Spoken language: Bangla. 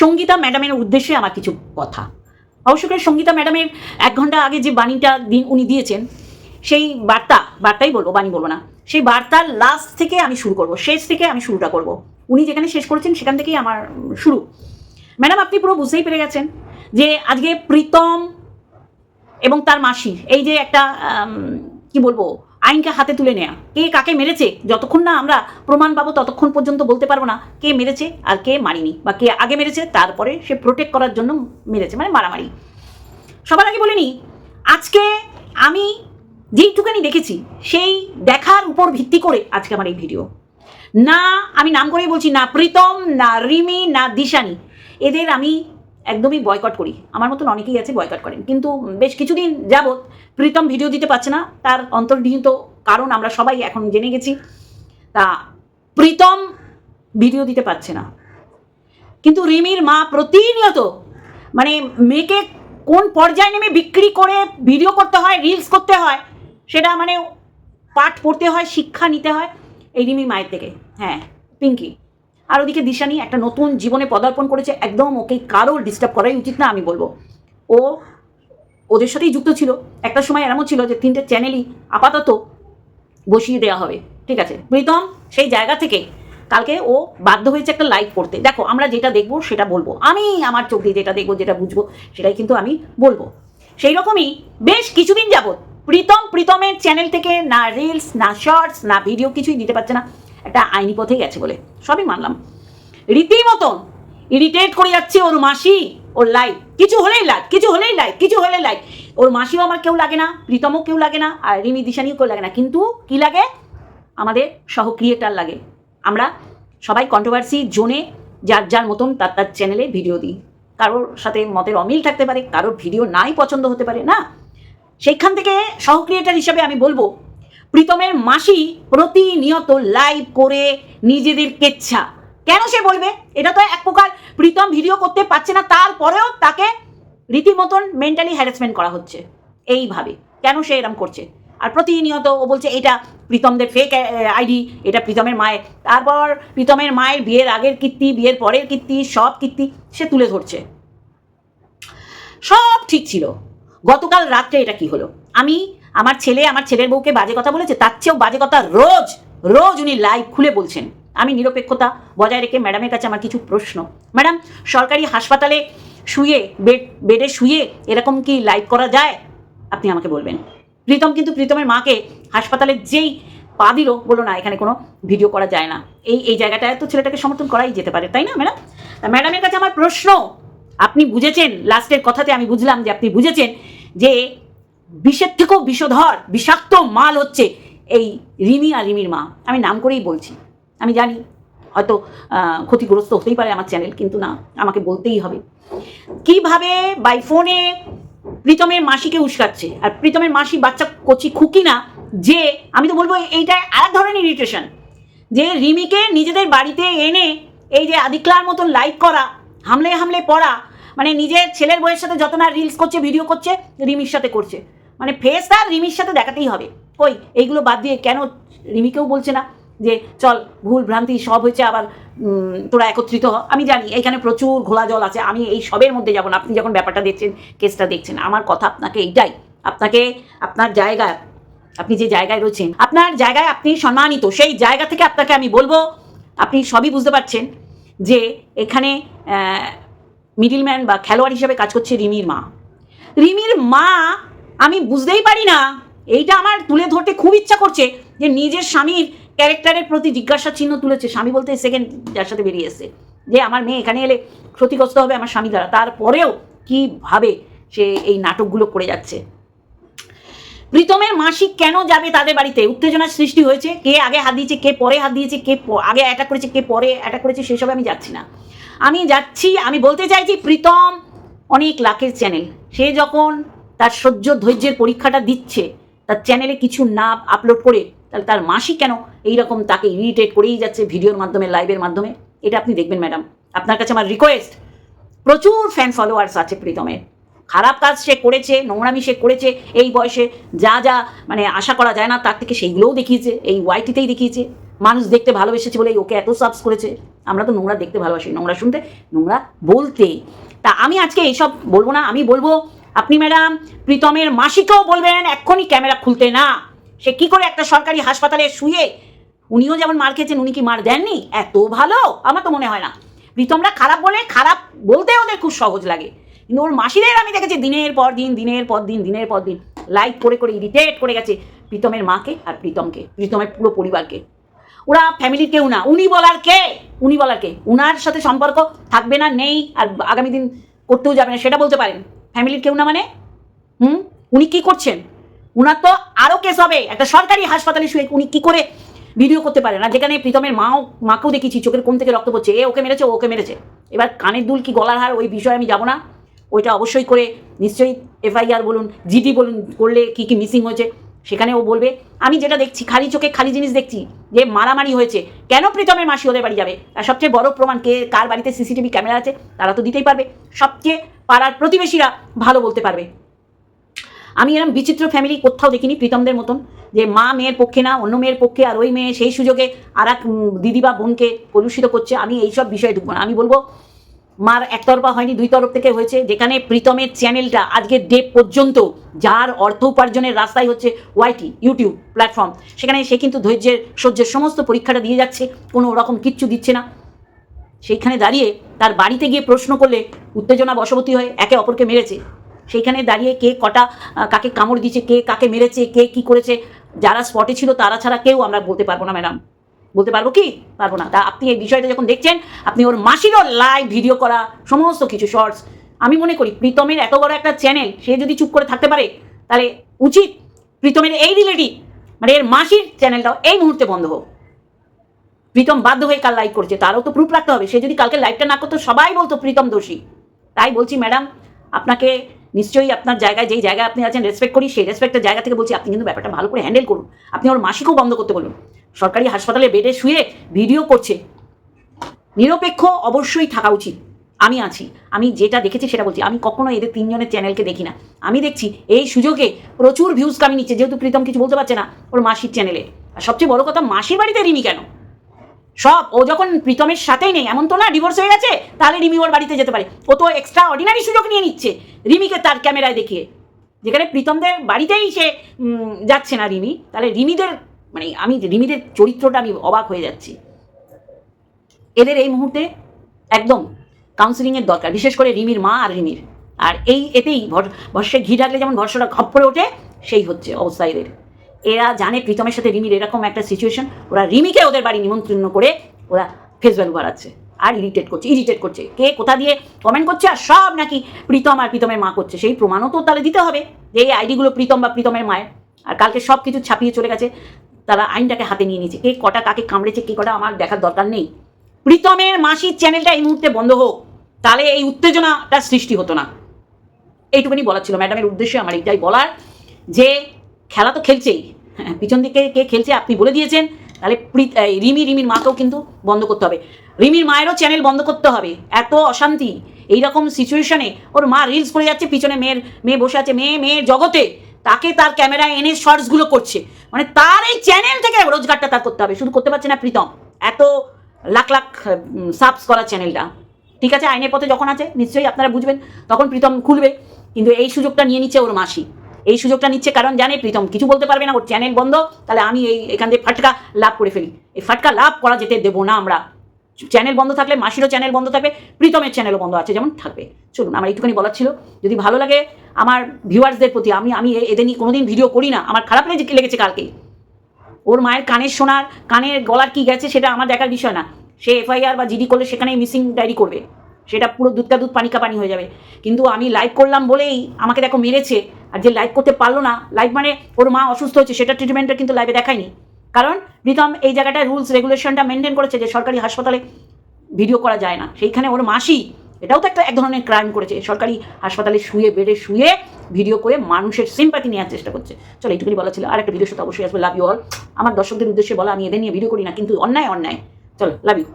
সঙ্গীতা ম্যাডামের উদ্দেশ্যে আমার কিছু কথা। অবশ্য করে সঙ্গীতা ম্যাডামের এক ঘণ্টা আগে যে বাণীটা দিন, উনি দিয়েছেন, সেই বার্তা, বার্তাই বলব, বাণী বলব না, সেই বার্তার লাস্ট থেকে আমি শুরু করব, শেষ থেকে আমি শুরুটা করব। উনি যেখানে শেষ করেছেন, সেখান থেকেই আমার শুরু। ম্যাডাম, আপনি পুরো বুঝতেই পেরে গেছেন যে আজকে প্রীতম এবং তার মাসি, এই যে একটা কি বলব আইনকে হাতে তুলে নেয়া। কে কাকে মেরেছে, যতক্ষণ না আমরা প্রমাণ পাবো ততক্ষণ পর্যন্ত বলতে পারব না কে মেরেছে আর কে মারিনি বা কে আগে মেরেছে, তারপরে সে প্রোটেক্ট করার জন্য মেরেছে মানে মারামারি। সবার আগে বলিনি আজকে আমি যেইটুকানি দেখেছি, সেই দেখার উপর ভিত্তি করে আজকে আমার এই ভিডিও না, আমি নাম করেই বলছি না প্রীতম, না রিমি, না দিশানি। এদের আমি একদমই বয়কট করি। আমার মতন অনেকেই আছে বয়কট করেন। কিন্তু বেশ কিছুদিন যাবৎ প্রীতম ভিডিও দিতে পারছে না। তার অন্তর্নিহিত কারণ আমরা সবাই এখন জেনে গেছি। তা প্রীতম ভিডিও দিতে পারছে না। কিন্তু রিমির মা প্রতিনিয়ত মানে মেয়েকে কোন পর্যায়ে নেমে বিক্রি করে ভিডিও করতে হয় রিলস করতে হয়, সেটা মানে পাঠ পড়তে হয়, শিক্ষা নিতে হয়, এই রিমি মায়ের থেকে। হ্যাঁ পিঙ্কি। আর ওদিকে দিশানি একটা নতুন জীবনে পদার্পণ করেছে, একদম ওকে কারোর ডিস্টার্ব করাই উচিত না আমি বলব। ও ওদের সাথেই যুক্ত ছিল। একটা সময় এমন ছিল যে তিনটে চ্যানেলই আপাতত বসিয়ে দেওয়া হবে, ঠিক আছে? প্রীতম, সেই জায়গা থেকে কালকে ও বাধ্য হয়েছে একটা লাইভ করতে। দেখো, আমরা যেটা দেখব সেটা বলব। আমি আমার চোখ দিয়ে যেটা দেখব, যেটা বুঝব, সেটাই কিন্তু আমি বলব। সেই রকমই বেশ কিছুদিন যাবৎ প্রীতম প্রীতমের চ্যানেল থেকে না রিলস না শর্টস না ভিডিও কিছুই দিতে পারছে না। একটা আইনি পথে গেছে বলে। সবই মানলাম। রীতিমতন ইরিটেট করে যাচ্ছে ওর মাসি, ওর লাইফ কিছু হলেই লাইফ কিছু হলেই লাইফ কিছু হলেই লাইফ ওর মাসিও আমার কেউ লাগে না, প্রীতমও কেউ লাগে না, আর রিমি দিশানিও কেউ লাগে না। কিন্তু কি লাগে? আমাদের সহ ক্রিয়েটার লাগে। আমরা সবাই কন্ট্রোভার্সি জোনে যার যার মতন তার তার চ্যানেলে ভিডিও দিই। কারোর সাথে মতের অমিল থাকতে পারে, কারোর ভিডিও নাই পছন্দ হতে পারে, না? সেইখান থেকে সহ ক্রিয়েটার হিসাবে আমি বলব প্রীতমের মাসি প্রতিনিয়ত লাইভ করে নিজেদের কেচ্ছা। কেন সে বলবে? এটা তো এক প্রকার প্রীতম ভিডিও করতে পারছে না, তারপরেও তাকে রীতিমতন মেন্টালি হ্যারাসমেন্ট করা হচ্ছে। এইভাবে কেন সে এরম করছে? আর প্রতিনিয়ত ও বলছে, এটা প্রীতমদের ফেক আইডি এটা প্রীতমের মায়ের। তারপর প্রীতমের মায়ের বিয়ের আগের কীর্তি, বিয়ের পরের কীর্তি, সব কীর্তি সে তুলে ধরছে। সব ঠিক ছিল। গতকাল রাত্রে এটা কি হলো? আমি আমার ছেলে আমার ছেলের বউকে বাজে কথা বলেছে, তার চেয়েও বাজে কথা রোজ রোজ উনি লাইভ খুলে বলছেন। আমি নিরপেক্ষতা বজায় রেখে ম্যাডামের কাছে আমার কিছু প্রশ্ন। ম্যাডাম সরকারি হাসপাতালে শুয়ে বেড বেডে শুয়ে এরকম কি লাইভ করা যায়? আপনি আমাকে বলবেন। প্রীতম কিন্তু প্রীতমের মাকে হাসপাতালে যেই পা দিল, বলল, না, এখানে কোনো ভিডিও করা যায় না। এই এই জায়গাটায় তো ছেলেটাকে সমর্থন করাই যেতে পারে, তাই না ম্যাডাম ম্যাডামের কাছে আমার প্রশ্ন, আপনি বুঝেছেন? লাস্টের কথাতে আমি বুঝলাম যে, আপনি বুঝেছেন যে বিষের থেকেও বিষধর, বিষাক্ত মাল হচ্ছে এই রিমি আর রিমির মা। আমি নাম করেই বলছি। আমি জানি, হয়তো ক্ষতিগ্রস্ত হতেই পারে আমার চ্যানেল কিন্তু না, আমাকে বলতেই হবে। কীভাবে বাই ফোনে প্রীতমের মাসিকে উস্কাচ্ছে? আর প্রীতমের মাসি বাচ্চা কচি খুকি না, যে, আমি তো বলব, এইটা আর ধরনের ইরিটেশন যে রিমিকে নিজেদের বাড়িতে এনে এই যে আদিক্লার মতন লাইভ করা, হামলে হামলে পড়া মানে নিজের ছেলের বইয়ের সাথে যত না রিলস করছে ভিডিও করছে, রিমির সাথে করছে। মানে ফেস তার রিমির সাথে দেখাতেই হবে। কই এইগুলো বাদ দিয়ে কেন রিমিকেও বলছে না যে, চল, ভুল ভ্রান্তি সব হয়েছে, আবার তোরা একত্রিত হ। আমি জানি, এখানে প্রচুর ঘোলা জল আছে, আমি এই সবের মধ্যে যাব না। আপনি যখন ব্যাপারটা দেখছেন, কেসটা দেখছেন, আমার কথা আপনাকে এইটাই। আপনাকে, আপনার জায়গায় আপনি যে জায়গায় রয়েছেন, আপনার জায়গায় আপনি সম্মানিত, সেই জায়গা থেকে আপনাকে আমি বলব, আপনি সবই বুঝতে পারছেন যে এখানে মিডিলম্যান বা খেলোয়াড় হিসেবে কাজ করছে রিমির মা। রিমির মা আমি বুঝতেই পারি না, এইটা আমার তুলে ধরতে খুব ইচ্ছা করছে যে নিজের স্বামীর ক্যারেক্টারের প্রতি জিজ্ঞাসা চিহ্ন তুলেছে। স্বামী বলতে সেকেন্ড যার সাথে বেরিয়ে এসছে যে আমার মেয়ে এখানে এলে ক্ষতিগ্রস্ত হবে আমার স্বামী দ্বারা। তারপরেও কীভাবে সে এই নাটকগুলো করে যাচ্ছে? প্রীতমের মাসিক কেন যাবে তাদের বাড়িতে? উত্তেজনার সৃষ্টি হয়েছে। কে আগে হাত দিয়েছে, কে পরে হাত দিয়েছে, কে আগে অ্যাটাক করেছে, কে পরে অ্যাটাক করেছে, সেসব আমি যাচ্ছি না। আমি যাচ্ছি, আমি বলতে চাইছি প্রীতম অনেক লাখের চ্যানেল সে যখন তার সহ্য ধৈর্যের পরীক্ষাটা দিচ্ছে, তার চ্যানেলে কিছু না আপলোড করে, তাহলে তার মাসি কেন এইরকম তাকে ইরিটেট করেই যাচ্ছে ভিডিওর মাধ্যমে লাইভের মাধ্যমে? এটা আপনি দেখবেন ম্যাডাম আপনার কাছে আমার রিকোয়েস্ট প্রচুর ফ্যান ফলোয়ার্স আছে প্রীতমের। খারাপ কাজ সে করেছে, নোংরামি সে করেছে, এই বয়সে যা যা মানে আশা করা যায় না, তার থেকে সেইগুলোও দেখিয়েছে, এই ওয়াইটিতেই দেখিয়েছে। মানুষ দেখতে ভালোবেসেছে বলে ওকে এত সাবস করেছে। আমরা তো নোংরা দেখতে ভালোবাসি, নোংরা শুনতে, নোংরা বলতে। তা আমি আজকে এইসব বলব না, আমি বলব আপনি ম্যাডাম, প্রীতমের মাসিকেও বলবেন, এক্ষুনি ক্যামেরা খুলতে না। সে কি করে একটা সরকারি হাসপাতালে শুয়ে উনিও যেমন মার খেয়েছেন, উনি কি মার দেননি? এত ভালো? আমার তো মনে হয় না। প্রীতমরা খারাপ বলে, খারাপ বলতে ওদের খুব সহজ লাগে। কিন্তু ওর মাসিদের আমি দেখেছি দিনের পর দিন, দিনের পর দিন, দিনের পর দিন। লাইক করে করে ইরিটেট করে গেছে প্রীতমের মাকে আর প্রীতমকে, প্রীতমের পুরো পরিবারকে। ওরা ফ্যামিলির কেউ না। উনি বলার কে? উনি বলার কে? উনার সাথে সম্পর্ক থাকবে না, নেই, আর আগামী দিন করতেও যাবে না, সেটা বলতে পারেন। ফ্যামিলির কেউ না মানে? হুম? উনি কি করছেন? উনার তো আরও কেস হবে। একটা সরকারি হাসপাতালে শুয়ে উনি কি করে ভিডিও করতে পারে না যেখানে প্রীতমের মাও, মাকেও দেখেছি, চোখের কোন থেকে রক্ত পড়ছে। এ ওকে মেরেছে ওকে মেরেছে। এবার কানের দুল কি গলার হার, ওই বিষয়ে আমি যাব না। ওইটা অবশ্যই করে নিশ্চয়ই এফআইআর বলুন জিডি বলুন, করলে কি কি মিসিং হয়েছে। সেখানে ও বলবে, আমি যেটা দেখছি, খালি চোখে খালি জিনিস দেখছি, যে মারামারি হয়েছে, কেন প্রীতমের মাসি ওদের বাড়ি যাবে? আর সবচেয়ে বড় প্রমাণ কে, কার বাড়িতে সিসিটিভি ক্যামেরা আছে, তারা তো দিতেই পারবে। সবচেয়ে পাড়ার প্রতিবেশীরা ভালো বলতে পারবে। আমি এরকম বিচিত্র ফ্যামিলি কোথাও দেখিনি প্রীতমদের মতন, যে মা মেয়ের পক্ষে না, অন্য মেয়ের পক্ষে, আর ওই মেয়ে সেই সুযোগে আর এক দিদি বা বোনকে কলুষিত করছে। আমি এইসব বিষয়ে ঢুকবো না। আমি বলব মার একতরফা হয়নি, দুই তরফ থেকে হয়েছে। যেখানে প্রীতমের চ্যানেলটা আজকে ডে পর্যন্ত যার অর্থ উপার্জনের রাস্তায় হচ্ছে ওয়াইটি, ইউটিউব প্ল্যাটফর্ম। সেখানে সে কিন্তু ধৈর্যের, সহ্যের সমস্ত পরীক্ষাটা দিয়ে যাচ্ছে, কোনো রকম কিচ্ছু দিচ্ছে না। সেইখানে দাঁড়িয়ে তার বাড়িতে গিয়ে প্রশ্ন করলে উত্তেজনা বশবতী হয়ে একে অপরকে মেরেছে। সেইখানে দাঁড়িয়ে কে কটা কাকে কামড় দিয়েছে, কে কাকে মেরেছে, কে কি করেছে, যারা স্পটে ছিল তারা ছাড়া কেউ আমরা বলতে পারব না ম্যাডাম বলতে পারব কি? পারব না। তা আপনি এই বিষয়টা যখন দেখছেন, আপনি ওর মাসিরও লাইভ ভিডিও করা সমস্ত কিছু শর্টস আমি মনে করি প্রীতমের এত বড় একটা চ্যানেল সে যদি চুপ করে থাকতে পারে, তাহলে উচিত প্রীতমের এই রিলেটিভ মানে এর মাসির চ্যানেলটাও এই মুহূর্তে বন্ধ হোক। প্রীতম বাধ্য হয়ে কাল লাইভ করছে, তারও তো প্রুফ রাখতে হবে। সে যদি কালকে লাইভটা না করতো, সবাই বলতো প্রীতম দোষী। তাই বলছি ম্যাডাম আপনাকে নিশ্চয়ই আপনার জায়গায়, যেই জায়গায় আপনি আছেন রেসপেক্ট করি, সেই রেসপেক্টের জায়গা থেকে বলছি, আপনি কিন্তু ব্যাপারটা ভালো করে হ্যান্ডেল করুন। আপনি ওর মাসিকেও বন্ধ করতে বলুন। সরকারি হাসপাতালে বেডে শুয়ে ভিডিও করছে। নিরপেক্ষ অবশ্যই থাকা উচিত। আমি আছি। আমি যেটা দেখেছি সেটা বলছি। আমি কখনো এদের তিনজনের চ্যানেলকে দেখি না। আমি দেখছি এই সুযোগে প্রচুর ভিউজ কামি নিচ্ছে। যেহেতু প্রীতম কিছু বলতে পারছে না ওর মাসির চ্যানেলে। আর সবচেয়ে বড় কথা, মাসির বাড়িতে রিমি কেন? সব, ও যখন প্রীতমের সাথেই নেই, এমন তো না ডিভোর্স হয়ে গেছে, তাহলে রিমি ওর বাড়িতে যেতে পারে। ও তো এক্সট্রা অর্ডিনারি সুযোগ নিয়ে নিচ্ছে, রিমিকে তার ক্যামেরায় দেখিয়ে। যেখানে প্রীতমদের বাড়িতেই সে যাচ্ছে না রিমি। তাহলে রিমিদের মানে আমি রিমিদের চরিত্রটা আমি অবাক হয়ে যাচ্ছি। এদের এই মুহূর্তে একদম কাউন্সিলিংয়ের দরকার, বিশেষ করে রিমির মা আর রিমির। আর এই এতেই ভর- ভস্যে ঘি ঢাকলে যেমন ভরসাটা খপ করে ওঠে, সেই হচ্ছে অবস্থা এদের। এরা জানে প্রীতমের সাথে রিমির এরকম একটা সিচুয়েশন ওরা রিমিকে ওদের বাড়ি নিমন্ত্রণ করে ওরা ফেস ভ্যালু বাড়াচ্ছে আর ইরিটেট করছে ইরিটেট করছে। কে কোথা দিয়ে কমেন্ট করছে আর সব নাকি প্রীতম আর প্রীতমের মা করছে, সেই প্রমাণও তো তাহলে দিতে হবে যে এই আইডিগুলো প্রীতম বা প্রীতমের মায়ের। আর কালকে সব কিছু ছাপিয়ে চলে গেছে। তারা আইনটাকে হাতে নিয়ে নিয়েছে। কে কটা কাকে কামড়েছে, কে কটা আমার দেখার দরকার নেই। প্রীতমের মাসির চ্যানেলটা এই মুহূর্তে বন্ধ হোক, তাহলে এই উত্তেজনাটা সৃষ্টি হতো না। এইটুকুনি বলার ছিল। ম্যাডামের উদ্দেশ্যে আমার এইটাই বলার যে, খেলা তো খেলছেই। হ্যাঁ পিছন দিকে কে খেলছে আপনি বলে দিয়েছেন, তাহলে রিমি, রিমির মাকেও কিন্তু বন্ধ করতে হবে। রিমির মায়েরও চ্যানেল বন্ধ করতে হবে। এত অশান্তি। এইরকম সিচুয়েশনে ওর মা রিলস করে যাচ্ছে, পিছনে মেয়ের, মেয়ে বসে আছে, মেয়ে মেয়ের জগতে। তাকে তার ক্যামেরায় এনে শর্টসগুলো করছে। মানে তার এই চ্যানেল থেকে রোজগারটা তার করতে হবে। শুধু করতে পারছে না প্রীতম। এত লাখ লাখ সাবস করা চ্যানেলটা ঠিক আছে? আইনের পথে যখন আছে, নিশ্চয়ই আপনারা বুঝবেন, তখন প্রীতম খুলবে। কিন্তু এই সুযোগটা নিয়ে নিচ্ছে ওর মাসি। এই সুযোগটা নিচ্ছে কারণ জানে প্রীতম, কিছু বলতে পারবে না, ওর চ্যানেল বন্ধ। তাহলে আমি এই, এখান থেকে ফাটকা লাভ করে ফেলি। এই ফাটকা লাভ করা যেতে দেবো না আমরা। চ্যানেল বন্ধ থাকলে, মাসিরও চ্যানেল বন্ধ থাকবে, প্রীতমের চ্যানেলও বন্ধ আছে, যেমন থাকবে। চলুন, আমার একটুখানি বলার ছিল। যদি ভালো লাগে আমার ভিউয়ার্সদের প্রতি, আমি আমি এদের নিয়ে কোনোদিন ভিডিও করি না, আমার খারাপ লেগে লেগেছে কালকে। ওর মায়ের কানের শোনার কানের গলার কি গেছে সেটা আমার দেখার বিষয় না। সে এফআইআর বা জিডি করলে সেখানে মিসিং ডায়েরি করবে। সেটা পুরো দুধটা দুধ পানিকা পানি হয়ে যাবে। কিন্তু আমি লাইভ করলাম বলেই আমাকে দেখো মেরেছে। আর যে লাইভ করতে পারল না লাইভ মানে ওর মা অসুস্থ হয়েছে, সেটা ট্রিটমেন্টটা কিন্তু লাইভে দেখায়নি। কারণ প্রীতম এই জায়গাটায় রুলস রেগুলেশনটা মেনটেন করেছে যে সরকারি হাসপাতালে ভিডিও করা যায় না। সেইখানে ওর মাসি, এটাও তো একটা এক ধরনের ক্রাইম করেছে। সরকারি হাসপাতালে শুয়ে, বেডে শুয়ে ভিডিও করে মানুষের সিম্পাতি নেওয়ার চেষ্টা করছে। চলো, এইটুকুনি বলা ছিল। আর একটা ভিডিও সাথে অবশ্যই আসবে। লাভ ইউ অল আমার দর্শকদের উদ্দেশ্যে বলা, আমি এদের নিয়ে ভিডিও করি না, কিন্তু অন্যায় অন্যায়। চলো লাভ ইউ